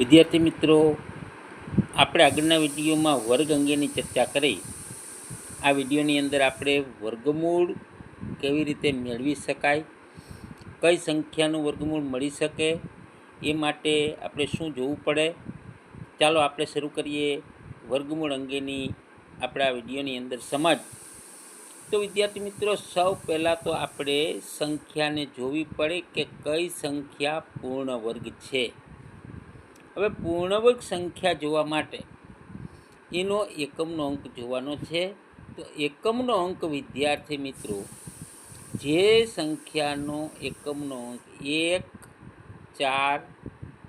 વિદ્યાર્થી મિત્રો, આપણે આગળના વિડીયોમાં વર્ગ અંગેની ચર્ચા કરી. આ વિડીયોની અંદર આપણે વર્ગમૂળ કેવી રીતે મેળવી શકાય, કઈ સંખ્યાનું વર્ગમૂળ મળી શકે, એ માટે આપણે શું જોવું પડે. ચાલો આપણે શરૂ કરીએ વર્ગમૂળ અંગેની આપણા વિડીયોની અંદર સમજ. તો વિદ્યાર્થી મિત્રો, સૌ પહેલાં તો આપણે સંખ્યાને જોવી પડે કે કઈ સંખ્યા પૂર્ણ વર્ગ છે. હવે પૂર્ણવર્ગ સંખ્યા જોવા માટે એનો એકમનો અંક જોવાનો છે. તો એકમનો અંક, વિદ્યાર્થી મિત્રો, જે સંખ્યાનો એકમનો અંક એક, ચાર,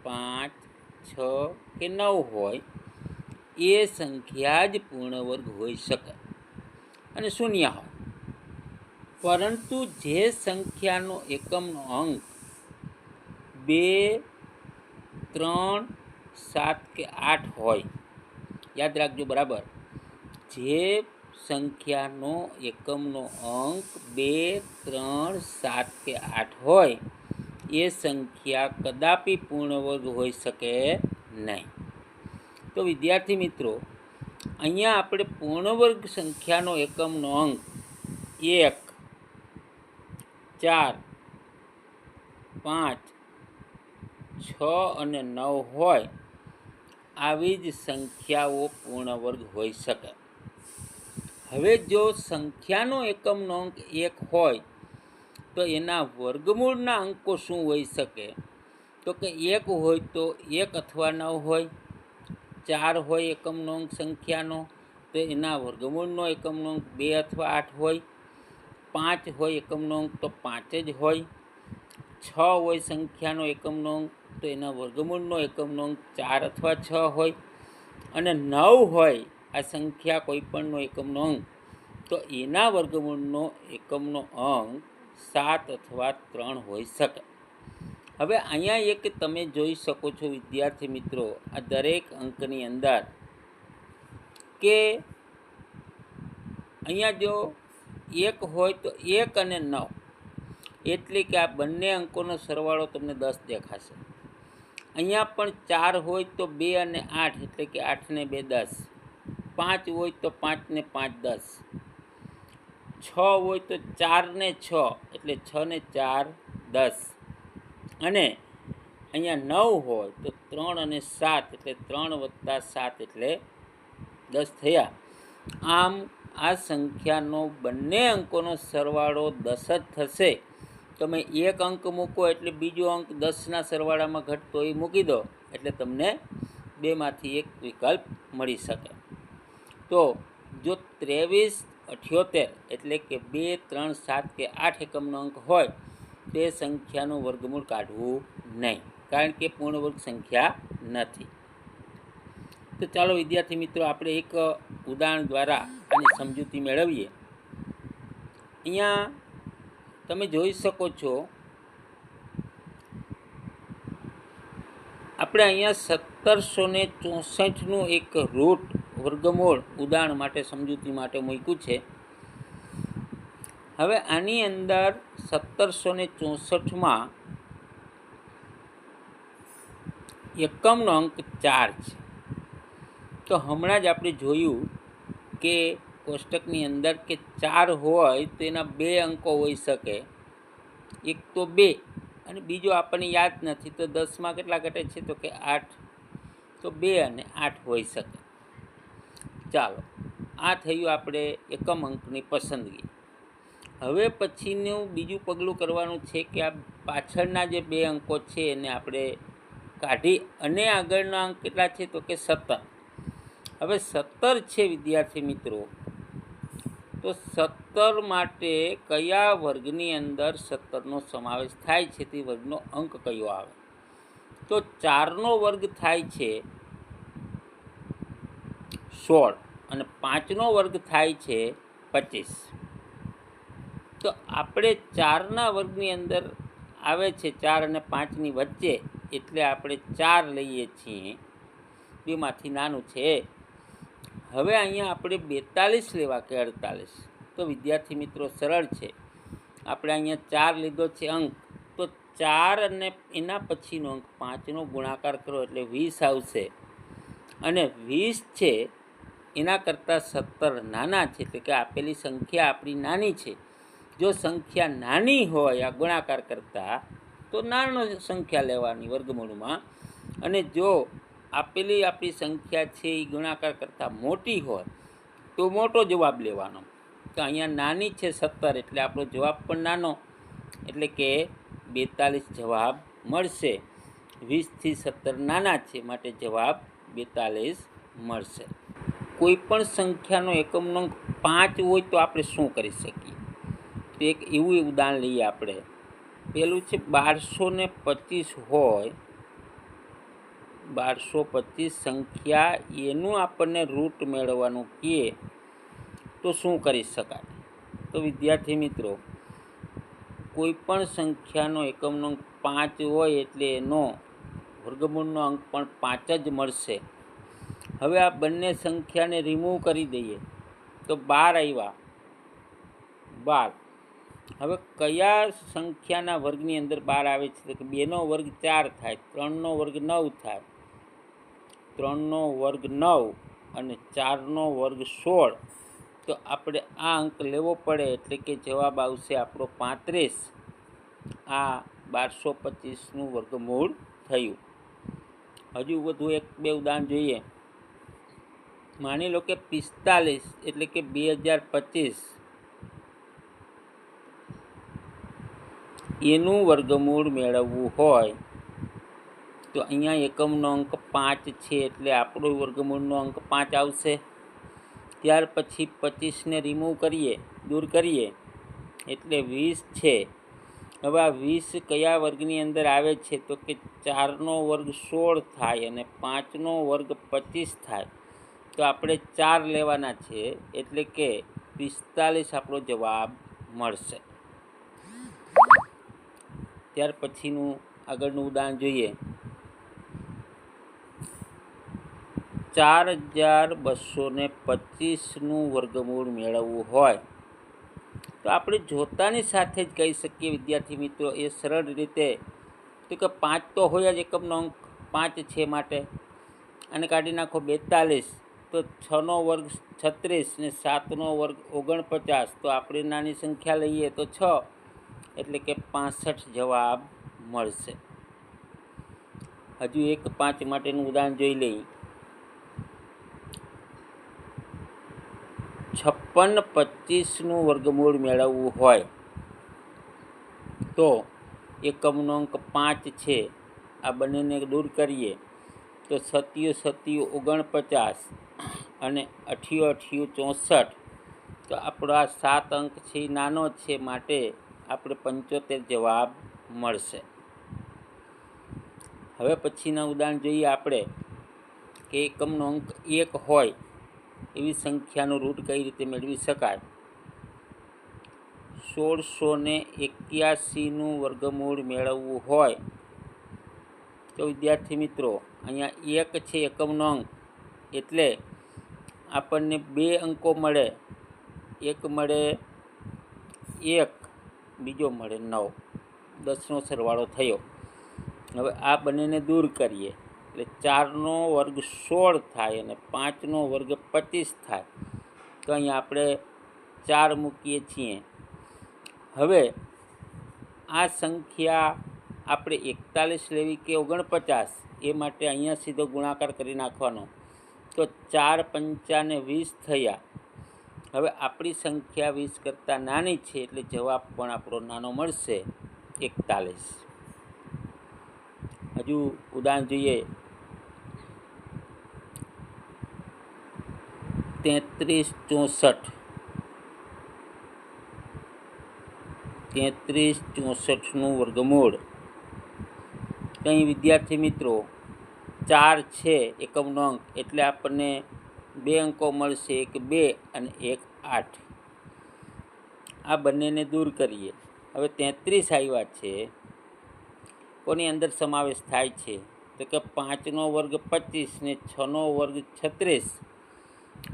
પાંચ, છ કે નવ હોય, એ સંખ્યા જ પૂર્ણવર્ગ હોઈ શકે. અને શૂન્ય હોય. પરંતુ જે સંખ્યાનો એકમનો અંક બે ત્રણ, સાત કે આઠ હોય. યાદ રાખજો બરાબર. જે સંખ્યાનો એકમનો અંક બે, ત્રણ, સાત કે આઠ હોય, એ સંખ્યા કદાપી પૂર્ણવર્ગ હોઈ શકે નહીં. તો વિદ્યાર્થી મિત્રો, અહીંયા આપણે પૂર્ણવર્ગ સંખ્યાનો એકમનો અંક એક, ચાર, પાંચ છ અને નવ હોય, આવી જ સંખ્યાઓ પૂર્ણવર્ગ હોઈ શકે. હવે જો સંખ્યાનો એકમનો અંક એક હોય, તો એના વર્ગમૂળના અંકો શું હોઈ શકે? તો કે એક હોય તો એક અથવા નવ હોય, ચાર હોય એકમનો અંક સંખ્યાનો, તો એના વર્ગમૂળનો એકમનો અંક બે અથવા આઠ હોય, પાંચ હોય એકમનો અંક તો પાંચ જ હોય, છ હોય સંખ્યાનો એકમનો અંક તો એના વર્ગમૂળનો એકમનો અંક ચાર અથવા છ હોય અને નવ હોય આ સંખ્યા કોઈપણનો એકમનો અંક તો એના વર્ગમૂળનો એકમનો અંક સાત અથવા ત્રણ હોઈ શકે. હવે અહીંયા એક તમે જોઈ શકો છો, વિદ્યાર્થી મિત્રો, આ દરેક અંકની અંદર કે અહીંયા જો એક હોય તો એક અને નવ, એટલે કે આ બંને અંકોનો સરવાળો તમને દસ દેખાશે. અહીંયા પણ ચાર હોય તો બે અને આઠ, એટલે કે આઠને બે દસ. પાંચ હોય તો પાંચને પાંચ દસ. છ હોય તો ચારને છ, એટલે છ ને ચાર દસ. અને અહીંયા નવ હોય તો ત્રણ અને સાત, એટલે ત્રણ વત્તા સાત, એટલે દસ થયા. આમ આ સંખ્યાનો બંને અંકોનો સરવાળો દસ જ થશે. તમે એક અંક મૂકો એટલે બીજો અંક દસના સરવાળામાં ઘટતો એ મૂકી દો એટલે તમને બેમાંથી એક વિકલ્પ મળી શકે. તો જો ત્રેવીસ અઠ્યોતેર એટલે કે બે, ત્રણ, સાત કે આઠ એકમનો અંક હોય, તે સંખ્યાનું વર્ગમૂળ કાઢવું નહીં, કારણ કે પૂર્ણવર્ગ સંખ્યા નથી. તો ચાલો વિદ્યાર્થી મિત્રો, આપણે એક ઉદાહરણ દ્વારા આની સમજૂતી મેળવીએ. અહીંયા તમે જોઈ શકો છો, આપણે અહીંયા સત્તરસો ને ચોસઠનું એક રૂટ વર્ગમૂળ ઉદાહરણ માટે સમજૂતી માટે મૂક્યું છે. હવે આની અંદર સત્તરસો ને ચોસઠમાં એકમનો અંક ચાર છે. તો હમણાં જ આપણે જોયું કે કોષ્ટકની અંદર કે ચાર હોય તો એના બે અંકો હોઈ શકે. એક તો બે અને બીજો આપણને યાદ નથી તો દસમાં કેટલા ઘટે છે તો કે આઠ. તો બે અને આઠ હોઈ શકે. ચાલો, આ થયું આપણે એકમ અંકની પસંદગી. હવે પછીનું બીજું પગલું કરવાનું છે કે આ પાછળના જે બે અંકો છે એને આપણે કાઢી અને આગળના અંક કેટલા છે તો કે સત્તર. હવે સત્તર છે વિદ્યાર્થી મિત્રો તો સત્તર માટે કયા વર્ગની અંદર સત્તરનો સમાવેશ થાય છે તે વર્ગનો અંક કયો આવે? તો ચારનો વર્ગ થાય છે સોળ અને પાંચનો વર્ગ થાય છે પચીસ. તો આપણે ચારના વર્ગની અંદર આવે છે ચાર અને પાંચની વચ્ચે એટલે આપણે ચાર લઈએ છીએ. બેમાંથી નાનું છે હવે અહીંયા આપણે બેતાલીસ લેવા કે અડતાલીસ? તો વિદ્યાર્થી મિત્રો સરળ છે. આપણે અહીંયા ચાર લીધો છે અંક. તો ચાર અને એના પછીનો અંક પાંચનો ગુણાકાર કરો એટલે વીસ આવશે. અને વીસ છે એના કરતાં સત્તર નાના છે. એટલે કે આપેલી સંખ્યા આપણી નાની છે. જો સંખ્યા નાની હોય આ ગુણાકાર કરતાં, તો નાનો સંખ્યા લેવાની વર્ગમૂળમાં. અને જો આપેલી આપણી સંખ્યા છે એ ગુણાકાર કરતાં મોટી હોય, તો મોટો જવાબ લેવાનો. તો અહીંયા નાની છે સત્તર, એટલે આપણો જવાબ પણ નાનો. એટલે કે બેતાલીસ જવાબ મળશે. વીસથી સત્તર નાના છે, માટે જવાબ બેતાલીસ મળશે. કોઈ પણ સંખ્યાનો એકમનો પાંચ હોય તો આપણે શું કરી શકીએ? તો એક એવું ઉદાહરણ લઈએ આપણે. પેલું છે બારસો ને પચીસ હોય બારસો પચીસ સંખ્યા એનું આપણને રૂટ મેળવવાનું કહે તો શું કરી શકાય? તો વિદ્યાર્થી મિત્રો, કોઈપણ સંખ્યાનો એકમનો અંક પાંચ હોય એટલે એનો વર્ગમૂળનો અંક પણ પાંચ જ મળશે. હવે આ બંને સંખ્યાને રિમૂવ કરી દઈએ તો બાર આવ્યા. બાર. હવે કયા સંખ્યાના વર્ગની અંદર બાર આવે છે? તો કે બેનો વર્ગ ચાર થાય, ત્રણનો વર્ગ નવ થાય. ત્રણનો વર્ગ નવ અને ચારનો વર્ગ સોળ. તો આપણે આ અંક લેવો પડે એટલે કે જવાબ આવશે આપણો પાંત્રીસ. આ બારસો પચીસનું વર્ગમૂળ થયું. હજુ વધુ એક બે ઉદાહરણ જોઈએ. માની લો કે પિસ્તાલીસ એટલે કે બે હજાર પચીસ. એનું વર્ગમૂળ મેળવવું હોય તો અહીંયા એકમનો અંક પાંચ છે એટલે આપણો વર્ગમૂળનો અંક પાંચ આવશે. ત્યાર પછી પચીસને રિમૂવ કરીએ, દૂર કરીએ, એટલે વીસ છે. હવે આ વીસ કયા વર્ગની અંદર આવે છે? તો કે ચારનો વર્ગ સોળ થાય અને પાંચનો વર્ગ પચીસ થાય. તો આપણે ચાર લેવાના છે, એટલે કે પિસ્તાલીસ આપણો જવાબ મળશે. ત્યાર પછીનું આગળનું ઉદાહરણ જોઈએ. ચાર હજાર બસો ને પચીસનું વર્ગમૂળ મેળવવું હોય. તો આપણે જોતાની સાથે જ કહી શકીએ વિદ્યાર્થી મિત્રો, એ સરળ રીતે તો કે પાંચ તો હોય જ એકમનો અંક, પાંચ છે માટે. અને કાઢી નાખો બેતાલીસ, તો છનો વર્ગ છત્રીસ ને સાતનો વર્ગ ઓગણપચાસ, તો આપણે નાની સંખ્યા લઈએ તો છ, એટલે કે પાસઠ જવાબ મળશે. હજુ એક પાંચ માટેનું ઉદાહરણ જોઈ લઈએ. છપ્પન પચીસનું વર્ગમૂળ મેળવવું હોય તો એકમનો અંક પાંચ છે. આ બંનેને દૂર કરીએ તો સત્યુ સત્યુ ઓગણપચાસ અને અઠ્યું અઠ્યું ચોસઠ. તો આપણો આ સાત અંક છે નાનો છે માટે આપણે પંચોતેર જવાબ મળશે. હવે પછીના ઉદાહરણ જોઈએ આપણે કે એકમનો અંક એક હોય એવી સંખ્યાનો રૂટ કઈ રીતે મેળવી શકાય? સોળસો ને એક્યાસીનું વર્ગમૂળ મેળવવું હોય. તો વિદ્યાર્થી મિત્રો, અહીંયા એક છે એકમનો અંક. એટલે આપણને બે અંકો મળે. એક મળે એક, બીજો મળે નવ. દસનો સરવાળો થયો. હવે આ બંનેને દૂર કરીએ. એટલે ચારનો વર્ગ સોળ થાય અને પાંચનો વર્ગ પચીસ થાય. તો અહીંયા આપણે ચાર મૂકીએ છીએ. હવે આ સંખ્યા આપણે એકતાલીસ લેવી કે ઓગણપચાસ, એ માટે અહીંયા સીધો ગુણાકાર કરી નાખવાનો. તો ચાર પંચાને વીસ થયા. હવે આપણી સંખ્યા વીસ કરતાં નાની છે, એટલે જવાબ પણ આપણો નાનો મળશે. એકતાલીસ. હજુ ઉદાહરણ જોઈએ. તેત્રીસ ચોસઠ. તેત્રીસ ચોસઠનું વર્ગમૂળ. કંઈ વિદ્યાર્થી મિત્રો, ચાર છે એકમનો અંક, એટલે આપણને બે અંકો મળશે, એક બે અને એક આઠ. આ બંનેને દૂર કરીએ. હવે તેત્રીસ આવ્યા છે. કોની અંદર સમાવેશ થાય છે? તો કે પાંચનો વર્ગ પચીસ ને છનો વર્ગ છત્રીસ.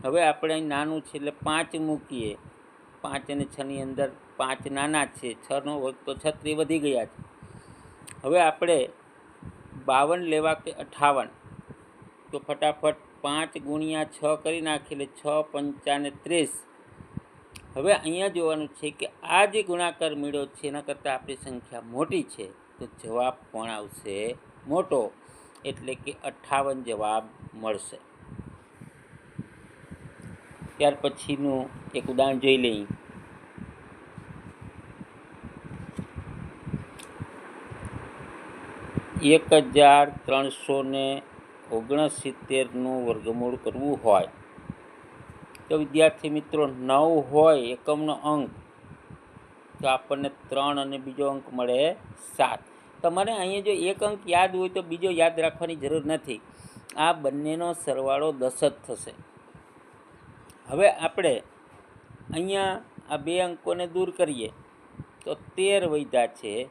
હવે આપણે અહીં નાનું છે એટલે પાંચ મૂકીએ. પાંચ અને છની અંદર પાંચ નાના છે છનો વર્ગ તો છત્રી વધી ગયા છે. હવે આપણે બાવન લેવા કે અઠાવન? તો ફટાફટ પાંચ ગુણ્યા છ કરી નાખી એટલે છ પંચાને ત્રીસ. હવે અહીંયા જોવાનું છે કે આ જે ગુણાકાર મેળ્યો છે, એના કરતાં આપણી સંખ્યા મોટી છે. તો જવાબ પણ આવશે? મોટો. એટલે કે અઠ્ઠાવન જવાબ મળશે. ત્યાર પછીનું એક ઉદાહરણ જોઈ લઈએ. એક હજાર ત્રણસો ને ઓગણસિત્તેરનું વર્ગમૂળ કરવું હોય. તો વિદ્યાર્થી મિત્રો, નવ હોય એકમનો અંક, તો આપણને ત્રણ અને બીજો અંક મળે સાત. તમારે અહીંયા જો એક અંક યાદ હોય તો બીજો યાદ રાખવાની જરૂર નથી. આ બંનેનો સરવાળો દસ જ થશે. હવે આપણે અહીંયા આ બે અંકોને દૂર કરીએ. તો તેર વૈધા છે,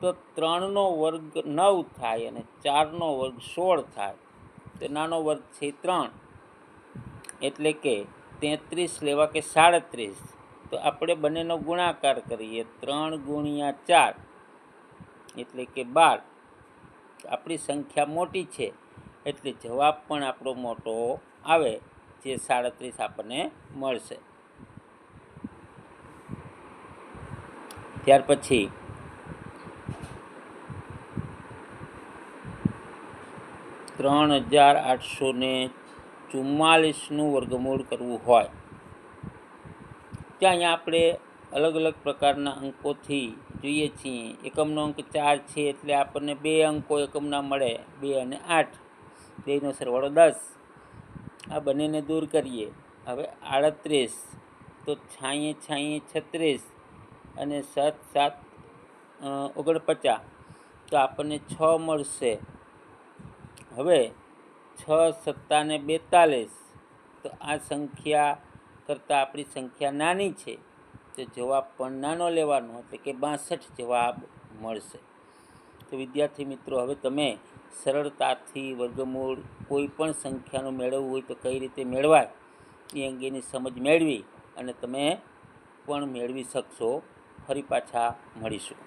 તો ત્રણનો વર્ગ નવ થાય અને ચારનો વર્ગ સોળ થાય. તો નાનો વર્ગ છે ત્રણ. એટલે કે તેત્રીસ લેવા કે સાડત્રીસ. તો આપણે બંનેનો ગુણાકાર કરીએ, ત્રણ ગુણ્યા ચાર. એટલે કે બાર. આપણી સંખ્યા મોટી છે, એટલે જવાબ પણ આપણો મોટો આવે. જે સાડત્રીસ આપણને મળશે. ત્યાર પછી ત્રણ હજાર આઠસો ને ચુમ્માલીસનું વર્ગમૂળ કરવું હોય, ત્યાં અહીંયા આપણે અલગ અલગ પ્રકારના અંકોથી જોઈએ છીએ. એકમનો અંક ચાર છે એટલે આપણને બે અંકો એકમના મળે, બે અને આઠ. બેનો સરવાળો દસ. આ બંનેને દૂર કરીએ. હવે આડત્રીસ, તો છાંયે છાંયે છત્રીસ અને સાત સાત ઓગણપચાસ. તો આપણને છ મળશે. હવે છ સત્તાને બેતાલીસ. તો આ સંખ્યા કરતાં આપણી સંખ્યા નાની છે. તો જવાબ પણ નાનો લેવાનો એટલે કે બાસઠ જવાબ મળશે. તો વિદ્યાર્થી મિત્રો, હવે તમે સરળતાથી વર્ગમૂળ કોઈ પણ સંખ્યાનું મેળવવું હોય તો કઈ રીતે મેળવાય, એ અંગેની સમજ મેળવી અને તમે પણ મેળવી શકશો. ફરી પાછા મળીશું.